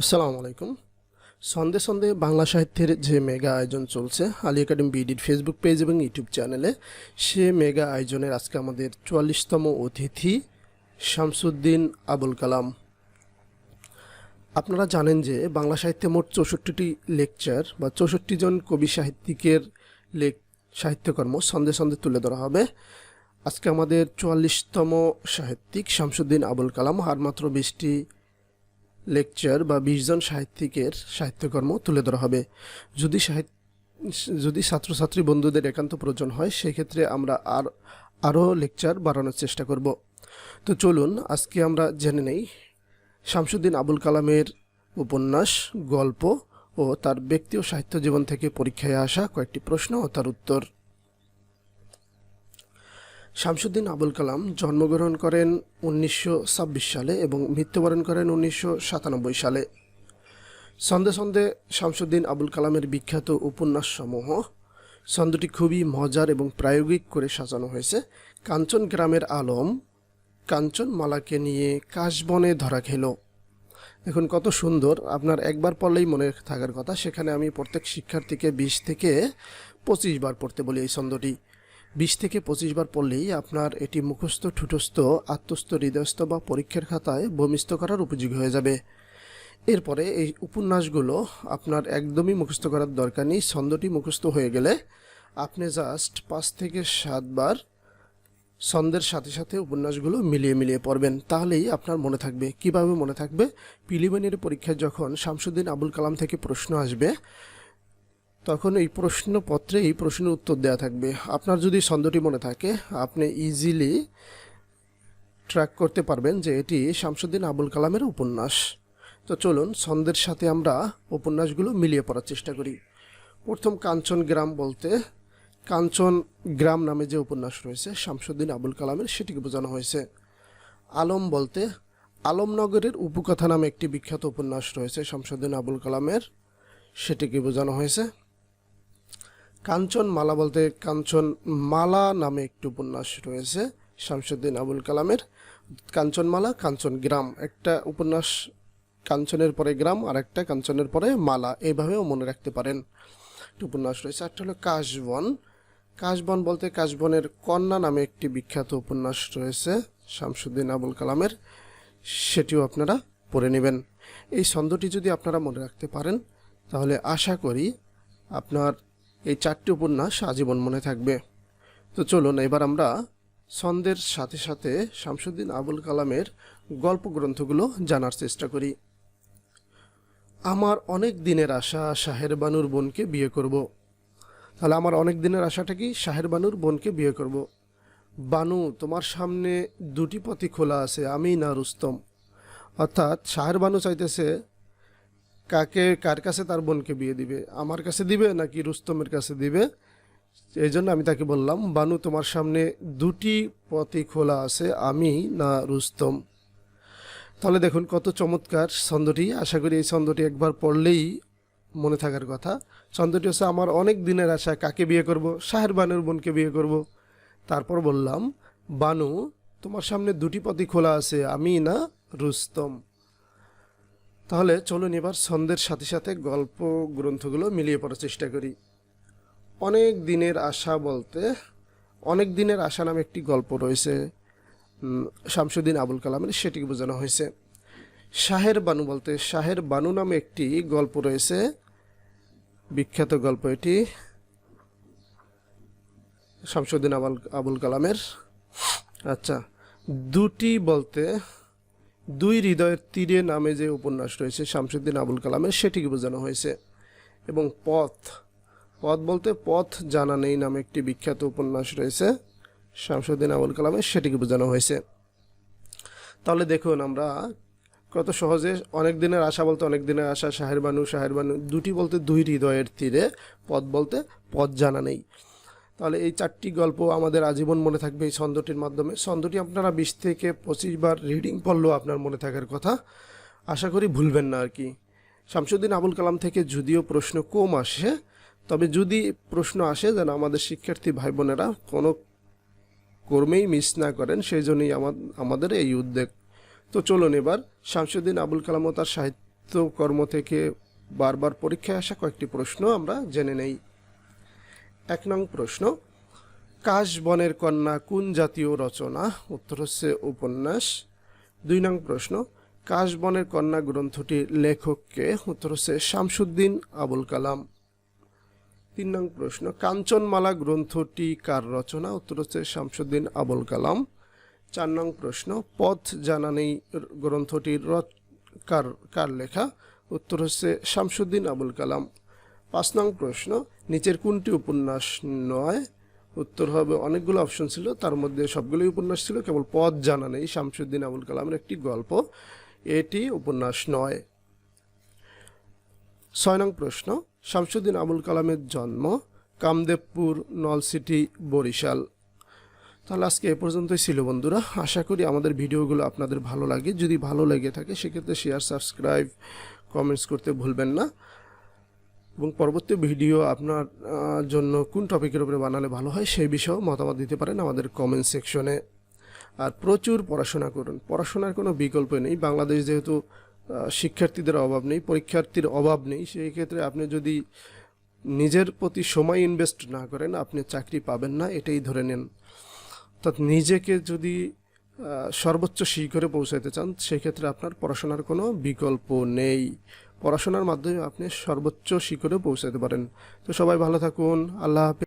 আসসালামু আলাইকুম। সন্ধে সন্ধে বাংলা সাহিত্যের যে মেগা আয়োজন চলছে, আলী একাডেমি বিডির ফেসবুক পেজ এবং ইউটিউব চ্যানেলে, সে মেগা আয়োজনের আজকে আমাদের চুয়াল্লিশতম অতিথি শামসুদ্দিন আবুল কালাম। আপনারা জানেন যে বাংলা সাহিত্যে মোট চৌষট্টিটি লেকচার বা চৌষট্টি জন কবি সাহিত্যিকের লেখ সাহিত্যকর্ম সন্ধে সন্ধে তুলে ধরা হবে। আজকে আমাদের চুয়াল্লিশতম সাহিত্যিক শামসুদ্দিন আবুল কালাম আর মাত্র বিশটি লেকচার বা বিশ জন সাহিত্যিকের সাহিত্যকর্ম তুলে ধরা হবে। যদি সাহিত্য যদি ছাত্রছাত্রী বন্ধুদের একান্ত প্রয়োজন হয়, সেক্ষেত্রে আমরা আর, আরও লেকচার বাড়ানোর চেষ্টা করব। তো চলুন, আজকে আমরা জেনে নেই। শামসুদ্দিন আবুল কালামের উপন্যাস, গল্প ও তার ব্যক্তি ও সাহিত্য জীবন থেকে পরীক্ষায় আসা কয়েকটি প্রশ্ন ও তার উত্তর। শামসুদ্দিন আবুল কালাম জন্মগ্রহণ করেন উনিশশো ছাব্বিশ সালে এবং মৃত্যুবরণ করেন উনিশশো সাতানব্বই সালে। সন্ধে সন্ধে শামসুদ্দিন আবুল কালামের বিখ্যাত উপন্যাসসমূহ ছন্দটি খুবই মজার এবং প্রায়োগিক করে সাজানো হয়েছে। কাঞ্চন গ্রামের আলম কাঞ্চন মালাকে নিয়ে কাশবনে ধরা খেল। এখন কত সুন্দর, আপনার একবার পড়লেই মনে থাকার কথা। সেখানে আমি প্রত্যেক শিক্ষার্থীকে বিশ থেকে পঁচিশ বার পড়তে বলি এই ছন্দটি। বিশ থেকে পঁচিশ বার পড়লেই আপনার এটি মুখস্থ, ঠুটস্থ, আত্মস্থ, হৃদয়স্থ বা পরীক্ষার খাতায় ভূমিস্থ করার উপযোগী হয়ে যাবে। এরপরে এই উপন্যাসগুলো আপনার একদমই মুখস্থ করার দরকার নেই। ছন্দটি মুখস্থ হয়ে গেলে আপনি জাস্ট পাঁচ থেকে সাতবার ছন্দের সাথে সাথে উপন্যাসগুলো মিলিয়ে মিলিয়ে পড়বেন। তাহলেই আপনার মনে থাকবে। কীভাবে মনে থাকবে? প্রিলিমিনারি পরীক্ষায় যখন শামসুদ্দিন আবুল কালাম থেকে প্রশ্ন আসবে তখন এই প্রশ্নপত্রে এই প্রশ্নের উত্তর দেওয়া থাকবে। আপনার যদি ছন্দটি মনে থাকে, আপনি ইজিলি ট্র্যাক করতে পারবেন যে এটি শামসুদ্দিন আবুল কালামের উপন্যাস। তো চলুন ছন্দের সাথে আমরা উপন্যাসগুলো মিলিয়ে পড়ার চেষ্টা করি। প্রথম কাঞ্চন গ্রাম বলতে, কাঞ্চন গ্রাম নামে যে উপন্যাস রয়েছে, শামসুদ্দিন আবুল কালামের সেটিকে বোঝানো হয়েছে। আলম বলতে, আলমনগরের উপকথা নামে একটি বিখ্যাত উপন্যাস রয়েছে, শামসুদ্দিন আবুল কালামের, সেটিকে বোঝানো হয়েছে। কাঞ্চন মালা বলতে কাঞ্চন মালা নামে একটি উপন্যাস রয়েছে, শামসুদ্দিন আবুল কালামের। কাঞ্চনমালা কাঞ্চন গ্রাম। একটা উপন্যাস কাঞ্চনের পরে গ্রাম, আর একটা কাঞ্চনের পরে মালা। এইভাবেও মনে রাখতে পারেন। একটি উপন্যাস রয়েছে একটা হলো কাশবন। কাশবন বলতে কাশবনের কন্যা নামে একটি বিখ্যাত উপন্যাস রয়েছে, শামসুদ্দিন আবুল কালামের। সেটিও আপনারা পড়ে নেবেন। এই ছন্দটি যদি আপনারা মনে রাখতে পারেন, তাহলে আশা করি আপনার এই চারটি উপন্যাস আজীবন মনে থাকবে। তো চলুন, এবার আমরা ছন্দের সাথে সাথে শামসুদ্দিন আবুল কালামের গল্প গ্রন্থগুলো জানার চেষ্টা করি। আমার অনেক দিনের আশা শাহের বানুর বোনকে বিয়ে করব। তাহলে আমার অনেক দিনের আশাটা কি শাহের বানুর বোনকে বিয়ে করব? বানু, তোমার সামনে দুটি পথই খোলা আছে আমি না রুস্তম অর্থাৎ শাহের বানু চাইতেছে কাকে, কার কাছে তার বোনকে বিয়ে দিবে? আমার কাছে দিবে নাকি রুস্তমের কাছে দিবে? এই জন্য আমি তাকে বললাম, বানু, তোমার সামনে দুটি পথই খোলা আছে, আমি না রুস্তম। তাহলে দেখুন কত চমৎকার ছন্দটি। আশা করি এই ছন্দটি একবার পড়লেই মনে থাকার কথা। ছন্দটি হচ্ছে, আমার অনেক দিনের আশা, কাকে বিয়ে করব? শাহের বানুর বোনকে বিয়ে করব? তারপর বললাম, বানু, তোমার সামনে দুটি পথই খোলা আছে, আমি না রুস্তম। তাহলে চলুন এবার ছন্দের সাথে সাথে গল্প গ্রন্থগুলো মিলিয়ে পড়ার চেষ্টা করি। অনেক দিনের আশা বলতে, অনেক দিনের আশা নামে একটি গল্প রয়েছে শামসুদ্দিন আবুল কালামের, সেটিকে বোঝানো হয়েছে। শাহের বানু বলতে, শাহের বানু নামে একটি গল্প রয়েছে। বিখ্যাত গল্প এটি, শামসুদ্দিন আবুল আবুল কালামের। আচ্ছা দুটি বলতে দুই হৃদয়ের তীরে নামে যে উপন্যাস রয়েছে, শামসুদ্দিন আবুল কালামের, সেটিকে বোঝানো হয়েছে। এবং পথ পথ বলতে পথ জানা নেই নামে একটি বিখ্যাত উপন্যাস রয়েছে, শামসুদ্দিন আবুল কালামের, সেটিকে বোঝানো হয়েছে। তাহলে দেখুন আমরা কত সহজে অনেক দিনের আশা বলতে অনেক দিনের আশা শাহের বানু শাহের বানু, দুটি বলতে দুই হৃদয়ের তীরে, পথ বলতে পথ জানা নেই। তাহলে এই চারটি গল্প আমাদের আজীবন মনে থাকবে এই ছন্দটির মাধ্যমে। ছন্দটি আপনারা বিশ থেকে পঁচিশ বার রিডিং পড়লেও আপনার মনে থাকার কথা। আশা করি ভুলবেন না আর কি। শামসুদ্দিন আবুল কালাম থেকে যদিও প্রশ্ন কম আসে, তবে যদি প্রশ্ন আসে যেন আমাদের শিক্ষার্থী ভাই বোনেরা কোনো কর্মেই মিস না করেন, সেই জন্যই আমা- আমাদের এই উদ্যোগ। তো চলুন এবার, শামসুদ্দিন আবুল কালাম ও তার সাহিত্য নিত্যকর্ম থেকে বারবার পরীক্ষায় আসা কয়েকটি প্রশ্ন আমরা জেনে নেই। এক নং প্রশ্ন। কাশ বনের কন্যা কোন জাতীয় রচনা? উত্তর হচ্ছে উপন্যাস। দুই নং প্রশ্ন। কাশ বনের কন্যা গ্রন্থটির লেখককে উত্তর হচ্ছে শামসুদ্দিন আবুল কালাম। তিন নং প্রশ্ন। কাঞ্চনমালা গ্রন্থটি কার রচনা? উত্তর হচ্ছে শামসুদ্দিন আবুল কালাম। চার নং প্রশ্ন। পথ জানানি গ্রন্থটির রচ কার কার লেখা? উত্তর হচ্ছে শামসুদ্দিন আবুল কালাম। পাঁচ নং প্রশ্ন, নিচের কোনটি উপন্যাস নয়? উত্তর হবে, অনেকগুলো অপশন ছিল, তার মধ্যে সবগুলোই উপন্যাস ছিল, কেবল পদ জানা নেই। শামসুদ্দিন আবুল কালামের একটি গল্প। এটি উপন্যাস নয়। ছয় নং প্রশ্ন, শামসুদ্দিন আবুল কালামের জন্ম, কামদেবপুর নলসিটি বরিশাল। তাহলে আজকে এ পর্যন্তই ছিল বন্ধুরা। আশা করি আমাদের ভিডিওগুলো আপনাদের ভালো লাগে। যদি ভালো লেগে থাকে, সেক্ষেত্রে শেয়ার সাবস্ক্রাইব কমেন্টস করতে ভুলবেন না। এবং পরবর্তী ভিডিও আপনার জন্য কোন টপিকের উপরে বানালে ভালো হয় সেই বিষয়েও মতামত দিতে পারেন আমাদের কমেন্ট সেকশনে আর প্রচুর পড়াশোনা করুন। পড়াশোনার কোনো বিকল্প নেই। বাংলাদেশ যেহেতু শিক্ষার্থীদের অভাব নেই, পরীক্ষার্থীর অভাব নেই, সেই ক্ষেত্রে আপনি যদি নিজের প্রতি সময় ইনভেস্ট না করেন, আপনি চাকরি পাবেন না, এটাই ধরে নেন। অর্থাৎ নিজেকে যদি সর্বোচ্চ শিখরে পৌঁছাতে চান, সেক্ষেত্রে আপনার পড়াশোনার কোনো বিকল্প নেই। পড়াশোনার মাধ্যমে আপনি সর্বোচ্চ শিখরে পৌঁছাতে পারেন। তো সবাই ভালো থাকুন আল্লাহ হাফেজ।